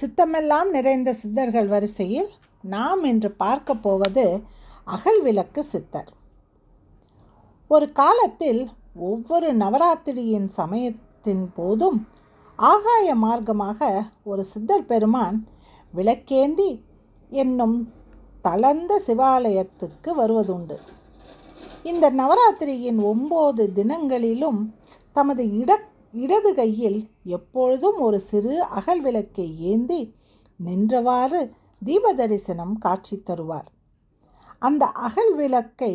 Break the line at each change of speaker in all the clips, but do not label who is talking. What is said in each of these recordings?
சித்தமெல்லாம் நிறைந்த சித்தர்கள் வரிசையில் நாம் இன்று பார்க்க போவது அகல் விளக்கு சித்தர். ஒரு காலத்தில் ஒவ்வொரு நவராத்திரியின் சமயத்தின் போதும் ஆகாய மார்க்கமாக ஒரு சித்தர் பெருமான் விளக்கேந்தி என்னும் தளர்ந்த சிவாலயத்துக்கு வருவதுண்டு. இந்த நவராத்திரியின் ஒம்பது தினங்களிலும் தமது இட இடது கையில் எப்பொழுதும் ஒரு சிறு அகல் விளக்கை ஏந்தி நின்றவாறு தீப தரிசனம் காட்சி தருவார். அந்த அகல் விளக்கை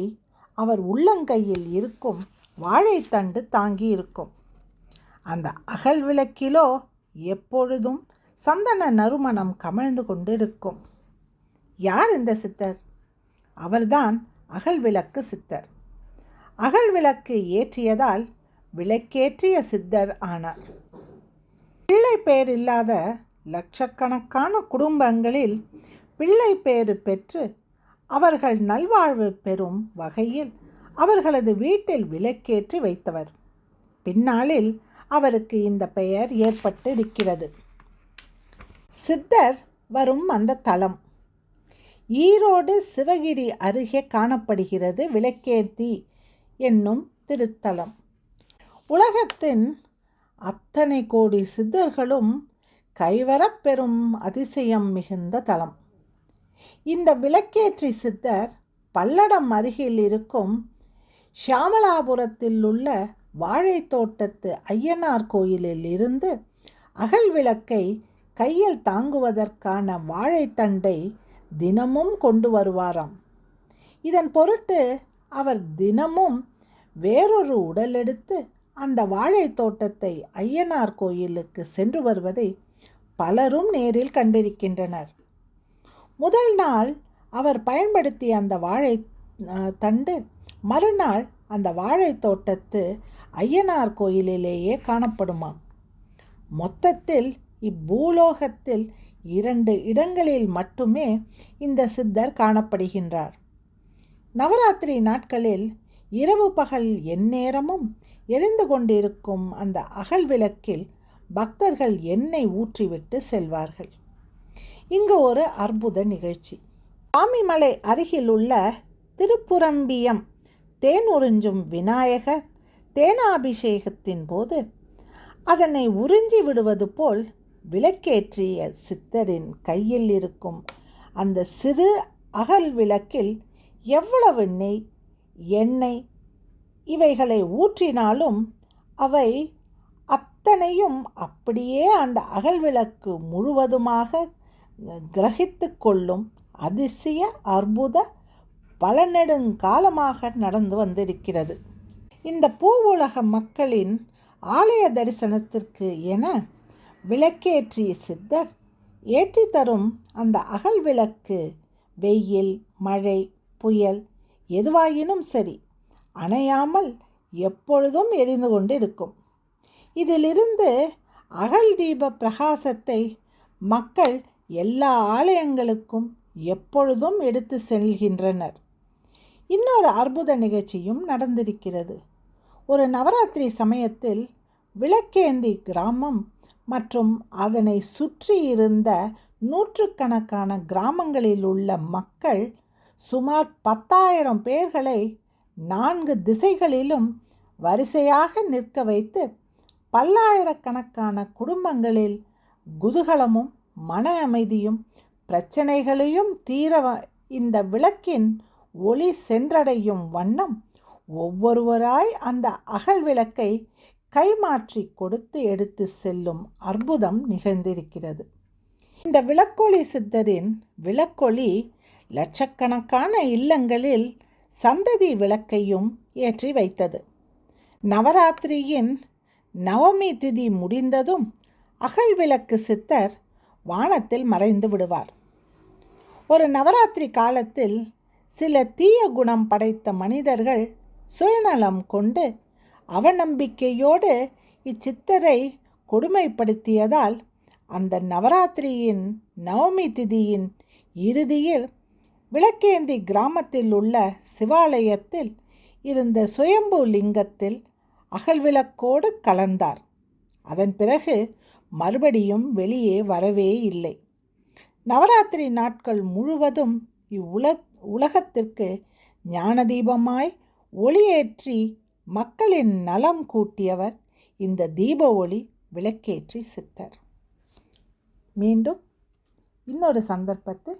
அவர் உள்ளங்கையில் இருக்கும் வாழைத்தண்டு தாங்கி இருக்கும். அந்த அகல் விளக்கிலோ எப்பொழுதும் சந்தன நறுமணம் கமழ்ந்து கொண்டிருக்கும். யார் இந்த சித்தர்? அவர்தான் அகல் விளக்கு சித்தர். அகல் விளக்கு ஏற்றியதால் விளக்கேற்றிய சித்தர் ஆனார். பிள்ளை பேர் இல்லாத லட்சக்கணக்கான குடும்பங்களில் பிள்ளை பேறு பெற்று அவர்கள் நல்வாழ்வு பெறும் வகையில் அவர்களது வீட்டில் விளக்கேற்றி வைத்தவர். பின்னாளில் அவருக்கு இந்த பெயர் ஏற்பட்டு இருக்கிறது சித்தர் வரும் அந்த தலம். ஈரோடு சிவகிரி அருகே காணப்படுகிறது விளக்கேத்தி என்னும் திருத்தலம். உலகத்தின் அத்தனை கோடி சித்தர்களும் கைவரப்பெறும் அதிசயம் மிகுந்த தலம். இந்த விளக்கேற்றி சித்தர் பல்லடம் அருகில் இருக்கும் ஷியாமலாபுரத்தில் உள்ள வாழைத்தோட்டத்து ஐயனார் கோயிலில் இருந்து அகல் விளக்கை கையில் தாங்குவதற்கான வாழைத்தண்டை தினமும் கொண்டு வருவாராம். இதன் பொருட்டு அவர் தினமும் வேறொரு உடல் எடுத்து அந்த வாழை தோட்டத்தை ஐயனார் கோயிலுக்கு சென்று வருவதை பலரும் நேரில் கண்டிருக்கின்றனர். முதல் நாள் அவர் பயன்படுத்திய அந்த வாழை தண்டு மறுநாள் அந்த வாழை தோட்டத்து ஐயனார் கோயிலிலேயே காணப்படுமாம். மொத்தத்தில் இப்பூலோகத்தில் இரண்டு இடங்களில் மட்டுமே இந்த சித்தர் காணப்படுகின்றார். நவராத்திரி நாட்களில் இரவு பகல் எந்நேரமும் எரிந்து கொண்டிருக்கும் அந்த அகல் விளக்கில் பக்தர்கள் எண்ணெய் ஊற்றிவிட்டு செல்வார்கள். இங்கு ஒரு அற்புத நிகழ்ச்சி. சுவாமிமலை அருகில் உள்ள திருப்புரம்பியம் தேன் உறிஞ்சும் விநாயகர் தேனாபிஷேகத்தின் போது அதனை உறிஞ்சி விடுவது போல் விளக்கேற்றிய சித்தரின் கையில் இருக்கும் அந்த சிறு அகல் விளக்கில் எவ்வளவு நெய் எண்ணெய் இவைகளை ஊற்றினாலும் அவை அத்தனையும் அப்படியே அந்த அகல் விளக்கு முழுவதுமாக கிரகித்து கொள்ளும் அதிசய அற்புத பல நெடுங்காலமாக நடந்து வந்திருக்கிறது. இந்த பூவுலக மக்களின் ஆலய தரிசனத்திற்கு என விளக்கேற்றிய சித்தர் ஏற்றி தரும் அந்த அகல் விளக்கு வெயில் மழை புயல் எதுவாயினும் சரி அணையாமல் எப்பொழுதும் எரிந்து கொண்டு இருக்கும் இதிலிருந்து அகல் தீப பிரகாசத்தை மக்கள் எல்லா ஆலயங்களுக்கும் எப்பொழுதும் எடுத்து செல்கின்றனர். இன்னொரு அற்புத நிகழ்ச்சியும் நடந்திருக்கிறது. ஒரு நவராத்திரி சமயத்தில் விளக்கேந்தி கிராமம் மற்றும் அதனை சுற்றி இருந்த நூற்றுக்கணக்கான கிராமங்களில் உள்ள மக்கள் சுமார் பத்தாயிரம் பேர்களை நான்கு திசைகளிலும் வரிசையாக நிற்க வைத்து பல்லாயிரக்கணக்கான குடும்பங்களில் குதூகலமும் மன அமைதியும் பிரச்சனைகளையும் தீர இந்த விளக்கின் ஒளி சென்றடையும் வண்ணம் ஒவ்வொருவராய் அந்த அகல் விளக்கை கைமாற்றி கொடுத்து எடுத்து செல்லும் அற்புதம் நிகழ்ந்திருக்கிறது. இந்த விளக்கொளி சித்தரின் விளக்கொளி லட்சக்கணக்கான இல்லங்களில் சந்ததி விளக்கையும் ஏற்றி வைத்தது. நவராத்திரியின் நவமி திதி முடிந்ததும் அகல் விளக்கு சித்தர் வானத்தில் மறைந்து விடுவார். ஒரு நவராத்திரி காலத்தில் சில தீய குணம் படைத்த மனிதர்கள் சுயநலம் கொண்டு அவநம்பிக்கையோடு இச்சித்தரை கொடுமைப்படுத்தியதால் அந்த நவராத்திரியின் நவமி திதியின் இறுதியில் விளக்கேந்தி கிராமத்தில் உள்ள சிவாலயத்தில் இருந்த சுயம்பு லிங்கத்தில் அகல்விளக்கோடு கலந்தார். அதன் பிறகு மறுபடியும் வெளியே வரவே இல்லை. நவராத்திரி நாட்கள் முழுவதும் இவ்வுல உலகத்திற்கு ஞானதீபமாய் ஒளியேற்றி மக்களின் நலம் கூட்டியவர் இந்த தீப ஒளி விளக்கேற்றி சித்தர். மீண்டும் இன்னொரு சந்தர்ப்பத்தில்